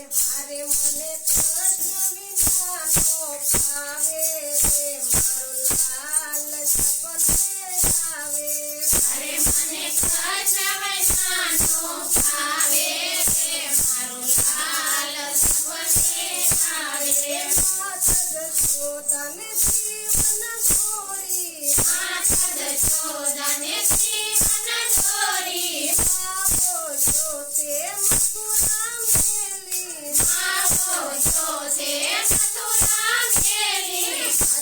હારે મને કૃષ્ણ વિના નો પાવે રે મારું લાલ સપને આવે હારે મને કૃષ્ણ વિના નો પાવે રે મારું લાલ સપને આવે માથદ છોદન જીવન છોડી માથદ છોદન જીવન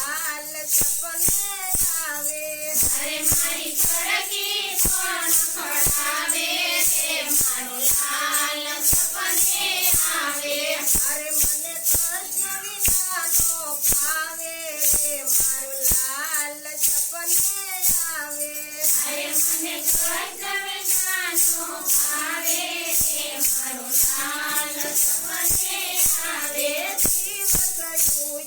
હાલ સપને અરે મારી ખડકી પણ ખડાવે રે લાલ સપને આવે. અરે મને કૃષ્ણ વિનાનો ફાવે રે મારો લાલ સપને આવે. અરે મને કૃષ્ણ વિનાનો ફાવે જીવ કયું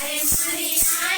I am sorry.